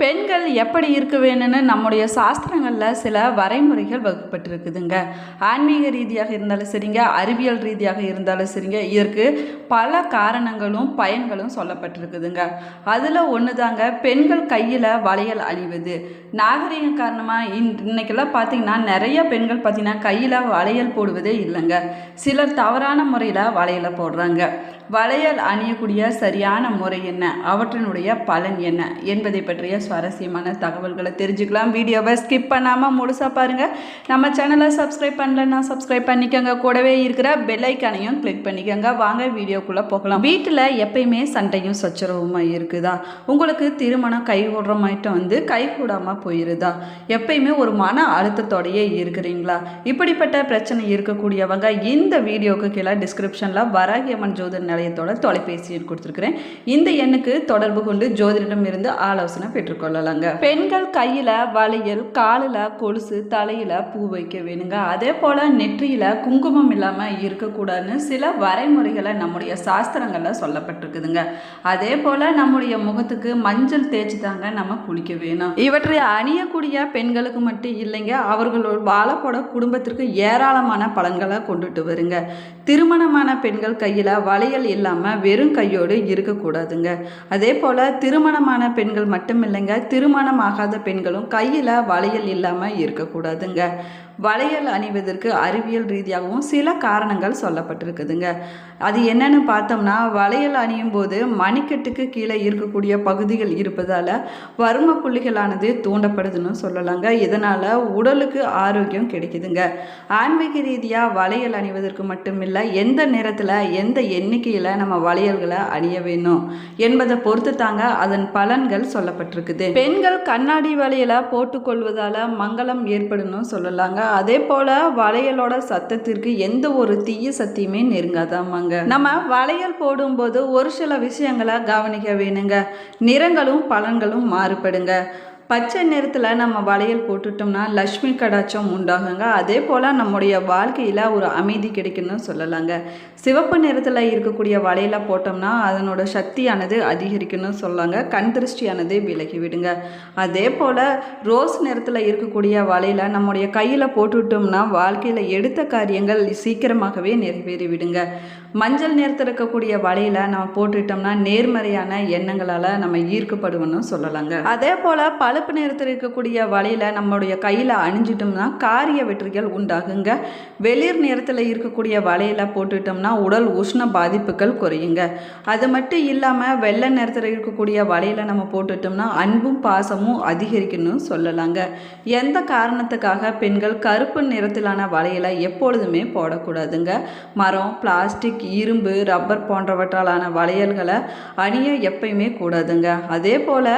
பெண்கள் எப்படி இருக்க வேணும்னு நம்முடைய சாஸ்திரங்களில் சில வரைமுறைகள் வகுப்பட்டிருக்குதுங்க ஆன்மீக ரீதியாக இருந்தாலும் சரிங்க அறிவியல் ரீதியாக இருந்தாலும் சரிங்க இதற்கு பல காரணங்களும் பயன்களும் சொல்லப்பட்டிருக்குதுங்க. அதில் ஒன்று தாங்க பெண்கள் கையில் வளையல் அணிவது. நாகரிகம் காரணமாக இன் இன்னைக்கெல்லாம் பார்த்தீங்கன்னா நிறைய பெண்கள் பார்த்திங்கன்னா கையில் வளையல் போடுவதே இல்லைங்க. சிலர் தவறான முறையில் வளையலை போடுறாங்க. வளையல் அணியக்கூடிய சரியான முறை என்ன? அவற்றினுடைய பலன் என்ன? என்பதை பற்றிய சுவாரஸ்யமான தகவல்களை தெரிஞ்சுக்கலாம். வீடியோவை ஸ்கிப் பண்ணாமல் முழுசாக பாருங்கள் நம்ம சேனலை சப்ஸ்கிரைப் பண்ணலன்னா சப்ஸ்கிரைப் பண்ணிக்கோங்க. கூடவே இருக்கிற பெல்லைக்கானையும் கிளிக் பண்ணிக்கோங்க. வாங்க வீடியோக்குள்ளே போகலாம். வீட்டில் எப்பயுமே சண்டையும் சச்சரவுமா இருக்குதா? உங்களுக்கு திருமணம் கைகூடுற மாட்டம் வந்து கைகூடாமல் போயிருதா? எப்பயுமே ஒரு மன அழுத்தத்தோடையே இருக்கிறீங்களா? இப்படிப்பட்ட பிரச்சனை இருக்கக்கூடியவங்க இந்த வீடியோவுக்கு கீழே டிஸ்கிரிப்ஷனில் வராகியம்மன் ஜோதிட ஆலயத்தோட தொலைபேசி எண் கொடுத்துருக்குறேன். இந்த எண்ணுக்கு தொடர்பு கொண்டு ஜோதிடம் இருந்து ஆலோசனை பெற்றுக்கொள்ளலாங்க. பெண்கள் கையில் வளையல் காலில் கொலுசு தலையில் பூ வைக்க வேணுங்க. அதே போல் நெற்றியில் குங்குமம் இல்லாமல் இருக்கக்கூடாதுன்னு சில வரைமுறைகளை நம்முடைய சாஸ்திரங்களில் சொல்லப்பட்டிருக்குதுங்க. அதே போல் நம்முடைய முகத்துக்கு மஞ்சள் தேய்ச்சி தாங்க நம்ம குளிக்க வேணும். இவற்றை அணியக்கூடிய பெண்களுக்கு மட்டும் இல்லைங்க அவர்களோட வாழப்போட குடும்பத்திற்கு ஏராளமான பலன்களை கொண்டுட்டு வருங்க. திருமணமான பெண்கள் கையில் வளையல் இல்லாமல் வெறும் கையோடு இருக்கக்கூடாதுங்க. அதே போல் திருமணமான பெண்கள் மட்டும் இல்லைங்க திருமணம் ஆகாத பெண்களும் கையில் வளையல் இல்லாமல் இருக்கக்கூடாதுங்க. வளையல் அணிவதற்கு அறிவியல் ரீதியாகவும் சில காரணங்கள் சொல்லப்பட்டிருக்குதுங்க. அது என்னன்னு பார்த்தோம்னா வளையல் அணியும் போது மணிக்கட்டுக்கு கீழே இருக்கக்கூடிய பகுதிகள் இருப்பதால் வறும புள்ளிகளானது தூண்டப்படுதுன்னு சொல்லலாங்க. இதனால் உடலுக்கு ஆரோக்கியம் கிடைக்குதுங்க. ஆன்மீக ரீதியாக வளையல் அணிவதற்கு மட்டுமில்லை எந்த நேரத்தில் எந்த எண்ணிக்கையில் நம்ம வளையல்களை அணிய வேணும் என்பதை பொறுத்து தாங்க அதன் பலன்கள் சொல்லப்பட்டிருக்குது. பெண்கள் கண்ணாடி வளையலை போட்டுக்கொள்வதால் மங்களம் ஏற்படும் சொல்லலாங்க. அதே போல் வளையலோட சத்தத்திற்கு எந்த ஒரு தீய சத்தியுமே நெருங்காதாமாங்க. நம்ம வளையல் போடும்போது ஒரு சில விஷயங்களை கவனிக்க வேணுங்க. நிறங்களும் பலன்களும் மாறுபடுங்க. பச்சை நிறத்தில் நம்ம வளையல் போட்டுட்டோம்னா லக்ஷ்மி கடாச்சம் உண்டாகுங்க. அதே போல் நம்முடைய வாழ்க்கையில் ஒரு அமைதி கிடைக்குன்னு சொல்லலாங்க. சிவப்பு நிறத்தில் இருக்கக்கூடிய வளையலை போட்டோம்னா அதனோட சக்தியானது அதிகரிக்குன்னு சொல்லாங்க. கண் திருஷ்டியானது விலகி விடுங்க. அதே போல் ரோஸ் நிறத்தில் இருக்கக்கூடிய வலையில் நம்முடைய கையில் போட்டுவிட்டோம்னா வாழ்க்கையில் எடுத்த காரியங்கள் சீக்கிரமாகவே நிறைவேறி விடுங்க. மஞ்சள் நிறத்தில் இருக்கக்கூடிய வலையில் நம்ம போட்டுட்டோம்னா நேர்மறையான எண்ணங்களால் நம்ம ஈர்க்கப்படுவோம்னு சொல்லலாங்க. அதே போல் பழுப்பு நிறத்தில் இருக்கக்கூடிய வலையில் நம்மளுடைய கையில் அணிஞ்சிட்டோம்னா காரிய வெற்றிகள் உண்டாகுங்க. வெளிர் நிறத்தில் இருக்கக்கூடிய வளையலை போட்டுட்டோம்னா உடல் உஷ்ண பாதிப்புகள் குறையுங்க. அது மட்டும் இல்லாமல் வெள்ளை நிறத்தில் இருக்கக்கூடிய வளையலை நம்ம போட்டுட்டோம்னா அன்பும் பாசமும் அதிகரிக்கணும்னு சொல்லலாங்க. எந்த காரணத்துக்காக பெண்கள் கருப்பு நிறத்திலான வளையலை எப்பொழுதுமே போடக்கூடாதுங்க. மரம் பிளாஸ்டிக் இரும்பு ரப்பர் போன்றவற்றாலான வளையல்களை அணிய எப்பயுமே கூடாதுங்க. அதே போல்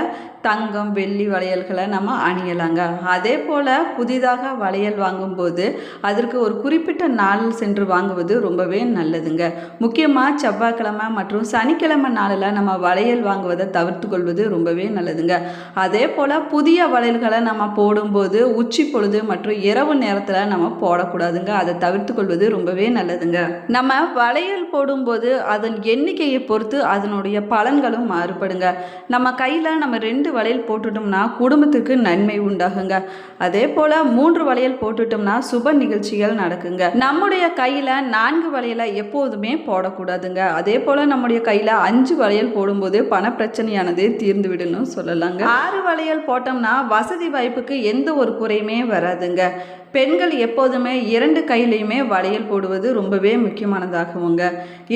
தங்கம் வெள்ளி வளையல் வளையல்களை நம்ம அணியலாங்க. அதே போல் புதிதாக வளையல் வாங்கும்போது அதற்கு ஒரு குறிப்பிட்ட நாளில் சென்று வாங்குவது ரொம்பவே நல்லதுங்க. முக்கியமாக செவ்வாய்க்கிழமை மற்றும் சனிக்கிழமை நாளில் நம்ம வளையல் வாங்குவதை தவிர்த்து கொள்வது ரொம்பவே நல்லதுங்க. அதே போல் புதிய வளையல்களை நம்ம போடும்போது உச்சி பொழுது மற்றும் இரவு நேரத்தில் நம்ம போடக்கூடாதுங்க. அதை தவிர்த்து கொள்வது ரொம்பவே நல்லதுங்க. நம்ம வளையல் போடும்போது அதன் எண்ணிக்கையை பொறுத்து அதனுடைய பலன்களும் மாறுபடுங்க. நம்ம கையில் நம்ம ரெண்டு வளையல் போட்டுட்டோம்னா குடும்பத்துக்கு நன்மை உண்டாகுங்க. அதே போல் மூன்று வளையல் போட்டுட்டோம்னா சுப நிகழ்ச்சிகள் நடக்குங்க. நம்முடைய கையில் நான்கு வளையலை எப்போதுமே போடக்கூடாதுங்க. அதே போல் நம்முடைய கையில் அஞ்சு வளையல் போடும்போது பண பிரச்சனையானது தீர்ந்து விடணும் சொல்லலாங்க. ஆறு வளையல் போட்டோம்னா வசதி வாய்ப்புக்கு எந்த ஒரு குறையுமே வராதுங்க. பெண்கள் எப்போதுமே இரண்டு கையிலையுமே வளையல் போடுவது ரொம்பவே முக்கியமானதாகுங்க.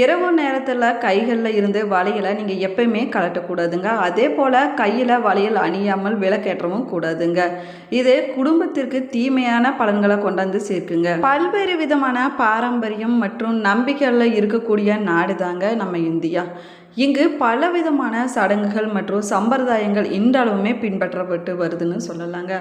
இரவு நேரத்தில் கைகளில் இருந்து வளையலை நீங்கள் எப்பயுமே கலட்டக்கூடாதுங்க அதே போல் கையில் வளையல் அணியாமல் விளக்கேற்றவும் கூடாதுங்க. இது குடும்பத்திற்கு தீமையான பலன்களை கொண்டாந்து சேர்க்குங்க. பல்வேறு விதமான பாரம்பரியம் மற்றும் நம்பிக்கைகளில் இருக்கக்கூடிய நாடு தாங்க நம்ம இந்தியா. இங்கு பலவிதமான சடங்குகள் மற்றும் சம்பிரதாயங்கள் இன்றளவுமே பின்பற்றப்பட்டு வருதுன்னு சொல்லலாங்க.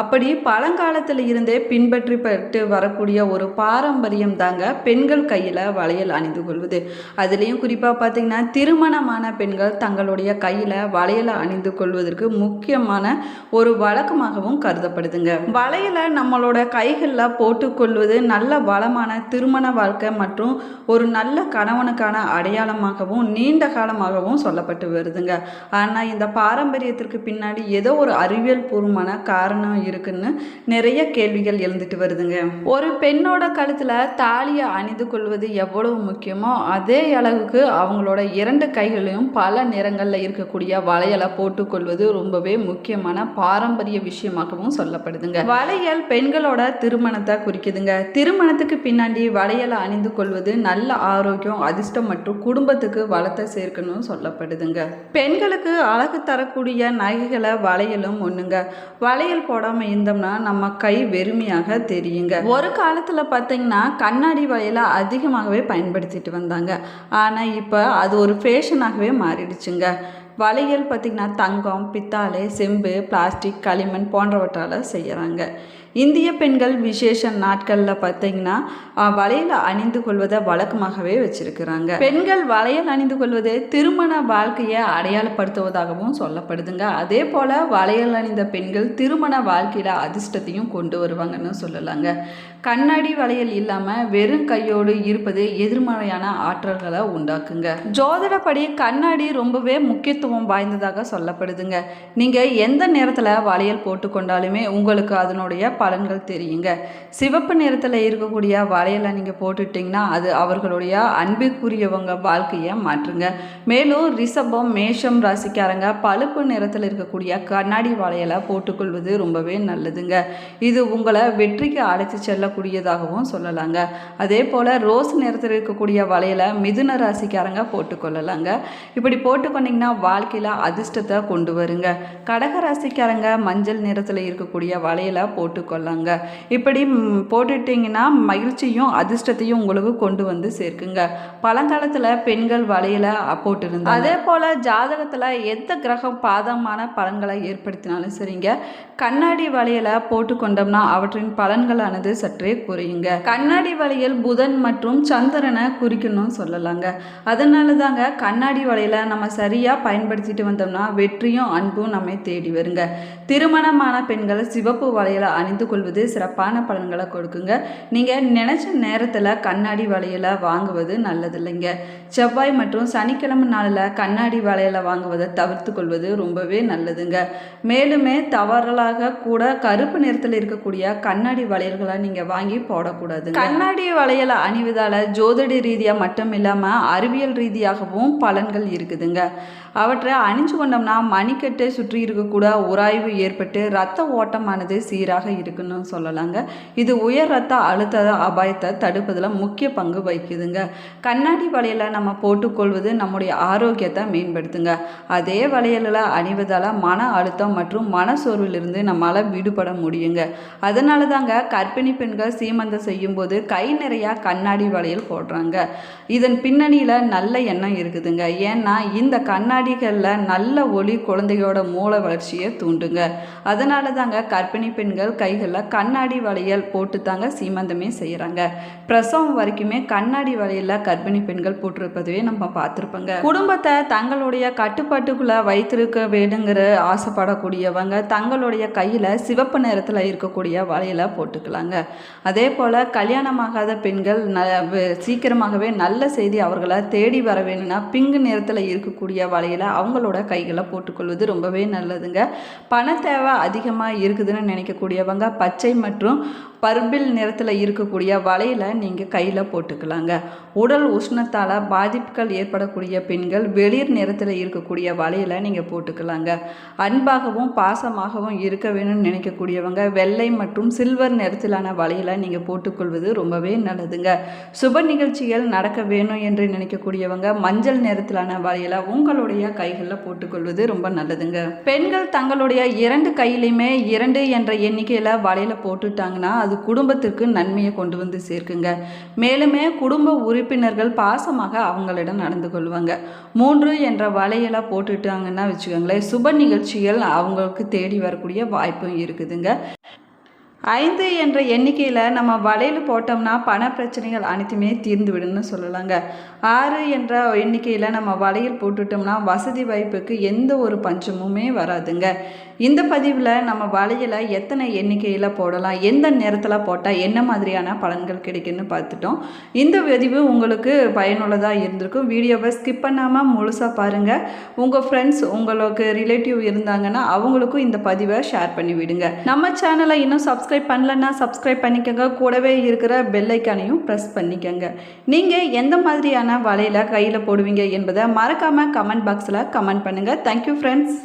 அப்படி பழங்காலத்தில் இருந்தே பின்பற்றப்பட்டு வரக்கூடிய ஒரு பாரம்பரியம் தாங்க பெண்கள் கையில் வளையல் அணிந்து கொள்வது. அதுலேயும் குறிப்பாக பார்த்திங்கன்னா திருமணமான பெண்கள் தங்களுடைய கையில் வளையலை அணிந்து கொள்வதற்கு முக்கியமான ஒரு வழக்கமாகவும் கருதப்படுதுங்க. வளையலை நம்மளோட கைகளில் போட்டுக்கொள்வது நல்ல வளமான திருமண வாழ்க்கை மற்றும் ஒரு நல்ல கணவனுக்கான அடையாளமாகவும் நீண்ட கால காலமாகவும் சொல்லப்பட்டு வருதுங்க. ஆனால் இந்த பாரம்பரியத்திற்கு பின்னாடி ஏதோ ஒரு அறிவியல் பூர்வமான காரணம் இருக்குன்னு நிறைய கேள்விகள் எழுந்துட்டு வருதுங்க. ஒரு பெண்ணோட கழுத்தில் தாலியை அணிந்து கொள்வது எவ்வளவு முக்கியமோ அதே அளவுக்கு அவங்களோட இரண்டு கைகளையும் பல நிறங்களில் இருக்கக்கூடிய வளையலை போட்டுக்கொள்வது ரொம்பவே முக்கியமான பாரம்பரிய விஷயமாகவும் சொல்லப்படுதுங்க. வளையல் பெண்களோட திருமணத்தை குறிக்குதுங்க. திருமணத்துக்கு பின்னாடி வளையலை அணிந்து கொள்வது நல்ல ஆரோக்கியம் அதிர்ஷ்டம் மற்றும் குடும்பத்துக்கு வளத்தை சேர்க்க இருக்குன்னு சொல்லப்படுதுங்க. பெண்களுக்கு அழகு தரக்கூடிய நகைகளை வளையலும் ஒண்ணுங்க. வளையல் போடாமல் இருந்தோம்னா நம்ம கை வெறுமையாக தெரியுங்க. ஒரு காலத்தில் பார்த்திங்கன்னா கண்ணாடி வளையலை அதிகமாகவே பயன்படுத்திட்டு வந்தாங்க. ஆனால் இப்போ அது ஒரு ஃபேஷனாகவே மாறிடுச்சுங்க. வளையல் பார்த்திங்கன்னா தங்கம் பித்தாளை செம்பு பிளாஸ்டிக் களிமண் போன்றவற்றால் செய்கிறாங்க இந்திய பெண்கள் விசேஷ நாட்களில் பார்த்தீங்கன்னா வளையல் அணிந்து கொள்வதை வழக்கமாகவே வச்சிருக்கிறாங்க. பெண்கள் வளையல் அணிந்து கொள்வது திருமண வாழ்க்கையை அடையாளப்படுத்துவதாகவும் சொல்லப்படுதுங்க. அதே போல் வளையல் அணிந்த பெண்கள் திருமண வாழ்க்கையில் அதிர்ஷ்டத்தையும் கொண்டு வருவாங்கன்னு சொல்லலாங்க. கண்ணாடி வளையல் இல்லாமல் வெறும் கையோடு இருப்பது எதிர்மறையான ஆற்றல்களை உண்டாக்குங்க. ஜோதிடப்படி கண்ணாடி ரொம்பவே முக்கியத்துவம் வாய்ந்ததாக சொல்லப்படுதுங்க. நீங்கள் எந்த நேரத்தில் வளையல் போட்டுக்கொண்டாலுமே உங்களுக்கு அதனுடைய பலன்கள் தெரியுங்க. சிவப்பு நிறத்தில் இருக்கக்கூடிய வளையலை நீங்கள் போட்டுட்டிங்கன்னா அது அவர்களுடைய அன்பிற்குரியவங்க வாழ்க்கையை மாற்றுங்க. மேலும் ரிஷபம் மேஷம் ராசிக்காரங்க பழுப்பு நிறத்தில் இருக்கக்கூடிய கண்ணாடி வளையலை போட்டுக்கொள்வது ரொம்பவே நல்லதுங்க. இது உங்களை வெற்றிக்கு அழைத்து செல்லக்கூடியதாகவும் சொல்லலாங்க. அதே போல் ரோஸ் நிறத்தில் இருக்கக்கூடிய வளையலை மிதுன ராசிக்காரங்க போட்டுக்கொள்ளலாங்க. இப்படி போட்டுக்கொண்டிங்கன்னா வாழ்க்கையில் அதிர்ஷ்டத்தை கொண்டு வருங்க. கடக ராசிக்காரங்க மஞ்சள் நிறத்தில் இருக்கக்கூடிய வளையலை போட்டுக்கொள்ளாங்க இப்படி போட்டுட்டிங்கன்னா மகிழ்ச்சியும் அதிர்ஷ்டத்தையும் உங்களுக்கு கொண்டு வந்து சேர்க்குங்க. பழங்காலத்தில் பெண்கள் வலையில் போட்டிருந்தாங்க. அதே போல் ஜாதகத்தில் எந்த கிரகம் பாதமான பலன்களை ஏற்படுத்தினாலும் சரிங்க. கண்ணாடி வளையலை போட்டுக்கொண்டோம்னா அவற்றின் பலன்களானது சற்றே குறையுங்க. கண்ணாடி வலையில் புதன் மற்றும் சந்திரனை குறிக்கணும்னு சொல்லலாங்க. அதனால தாங்க கண்ணாடி வலையில் நம்ம சரியாக பயன்படுத்திட்டு வந்தோம்னா வெற்றியும் அன்பும் நம்மை தேடி வருங்க. திருமணமான பெண்கள் சிவப்பு வலையில் அணிந்து கொள்வது சிறப்பான பலன்களை கொடுக்குங்க. நீங்கள் நினச்ச நேரத்தில் கண்ணாடி வளையலை வாங்குவது நல்லதில்லைங்க. செவ்வாய் மற்றும் சனிக்கிழமை நாளில் கண்ணாடி வளையலை வாங்குவதை தவிர்த்து கொள்வது ரொம்பவே நல்லதுங்க. மேலுமே தவறலாக கூட கருப்பு நிறத்தில் இருக்கக்கூடிய கண்ணாடி வளையல்களை நீங்கள் வாங்கி போடக்கூடாது கண்ணாடி வளையலை அணிவதால் ஜோதிட ரீதியாக மட்டும் இல்லாமல் அறிவியல் ரீதியாகவும் பலன்கள் இருக்குதுங்க. அவற்றை அணிஞ்சு கொண்டோம்னா மணிக்கட்டை சுற்றி இருக்கக்கூட உராய்வு ஏற்பட்டு ரத்த ஓட்டமானது சீராக இருக்குன்னு சொல்லலாங்க. இது உயர் ரத்த அழுத்த அபாயத்தை தடுப்பதில் முக்கிய பங்கு வகிக்குதுங்க. கண்ணாடி வளையலை நம்ம போட்டுக்கொள்வது நம்முடைய ஆரோக்கியத்தை மேம்படுத்துங்க. அதே வளையலில் அணிவதால் மன அழுத்தம் மற்றும் மனச்சோர்விலிருந்து நம்மளால் விடுபட முடியுங்க. அதனால தாங்க கர்ப்பிணி பெண்கள் சீமந்தம் செய்யும்போது கை நிறையா கண்ணாடி வளையல் போடுறாங்க. இதன் பின்னணியில் நல்ல எண்ணம் இருக்குதுங்க. ஏன்னா இந்த கண்ணாடி கண்ணாடிகளில் நல்ல ஒளி குழந்தையோட மூளை வளர்ச்சியை தூண்டுங்க. அதனால தாங்க கர்ப்பிணி பெண்கள் கைகளில் கண்ணாடி வளையல் போட்டு தாங்க சீமந்தமே செய்கிறாங்க பிரசவம் வரைக்குமே கண்ணாடி வளையலில் கர்ப்பிணி பெண்கள் போட்டிருப்பதுவே நம்ம பார்த்துருப்போங்க. குடும்பத்தை தங்களுடைய கட்டுப்பாட்டுக்குள்ளே வைத்திருக்க வேணுங்கிற ஆசைப்படக்கூடியவங்க தங்களுடைய கையில் சிவப்பு நிறத்தில் இருக்கக்கூடிய வளையலை போட்டுக்கலாங்க. அதே போல் கல்யாணமாகாத பெண்கள் ந வ- சீக்கிரமாகவே நல்ல செய்தி அவர்களை தேடி வர வேணும்னா பிங்கு நிறத்தில் இருக்கக்கூடிய வளையல் அவங்களோட கைகளை போட்டுக்கொள்வது ரொம்பவே நல்லதுங்க. பண தேவை அதிகமாக இருக்குதுன்னு நினைக்கக்கூடியவங்க பச்சை மற்றும் பர்பிள் நிறத்தில் இருக்கக்கூடிய வலையில் நீங்கள் கையில் போட்டுக்கலாங்க. உடல் உஷ்ணத்தால் பாதிப்புகள் ஏற்படக்கூடிய பெண்கள் வெளிர் நிறத்தில் இருக்கக்கூடிய வலையில் நீங்கள் போட்டுக்கலாங்க. அன்பாகவும் பாசமாகவும் இருக்க வேணும்னு நினைக்கக்கூடியவங்க வெள்ளை மற்றும் சில்வர் நிறத்திலான வலையில் நீங்கள் போட்டுக்கொள்வது ரொம்பவே நல்லதுங்க. சுப நிகழ்ச்சிகள் நடக்க வேணும் என்று நினைக்கக்கூடியவங்க மஞ்சள் நிறத்திலான வலையில் உங்களுடைய கைகளில் போட்டுக்கொள்வது ரொம்ப நல்லதுங்க. பெண்கள் தங்களுடைய இரண்டு கையிலையுமே இரண்டு என்ற எண்ணிக்கையில் வலையில் போட்டுட்டாங்கன்னா அது குடும்பத்திற்கு நன்மையை கொண்டு வந்து சேர்க்குங்க. மேலுமே குடும்ப உறுப்பினர்கள் பாசமாக அவங்களிடம் நடந்து கொள்வாங்க. மூன்று என்ற வலையெல்லாம் போட்டுட்டாங்கன்னா வச்சுக்கோங்களேன் சுப நிகழ்ச்சிகள் அவங்களுக்கு தேடி வரக்கூடிய வாய்ப்பும் இருக்குதுங்க. ஐந்து என்ற எண்ணிக்கையில் நம்ம வலையில் போட்டோம்னா பண பிரச்சனைகள் அனைத்துமே தீர்ந்து விடுன்னு சொல்லலாங்க. ஆறு என்ற எண்ணிக்கையில் நம்ம வலையில் போட்டுட்டோம்னா வசதி வாய்ப்புக்கு எந்த ஒரு பஞ்சமுமே வராதுங்க. இந்த பதிவில் நம்ம வலையில் எத்தனை எண்ணிக்கையில் போடலாம் எந்த நேரத்தில் போட்டால் என்ன மாதிரியான பலன்கள் கிடைக்குன்னு பார்த்துட்டோம். இந்த பதிவு உங்களுக்கு பயனுள்ளதாக இருந்திருக்கும். வீடியோவை ஸ்கிப் பண்ணாமல் முழுசாக பாருங்கள் உங்கள் ஃப்ரெண்ட்ஸ் உங்களுக்கு ரிலேட்டிவ் இருந்தாங்கன்னா அவங்களுக்கும் இந்த பதிவை ஷேர் பண்ணி விடுங்க. நம்ம சேனலை இன்னும் சப்ஸ்கிரைப் பண்ணலன்னா சப்ஸ்கிரைப் பண்ணிக்கோங்க. கூடவே இருக்கிற பெல்லைக்கானையும் ப்ரெஸ் பண்ணிக்கோங்க. நீங்கள் எந்த மாதிரியான வலையில் கையில் போடுவீங்க என்பதை மறக்காமல் கமெண்ட் பாக்ஸில் கமெண்ட் பண்ணுங்கள் தேங்க்யூ ஃப்ரெண்ட்ஸ்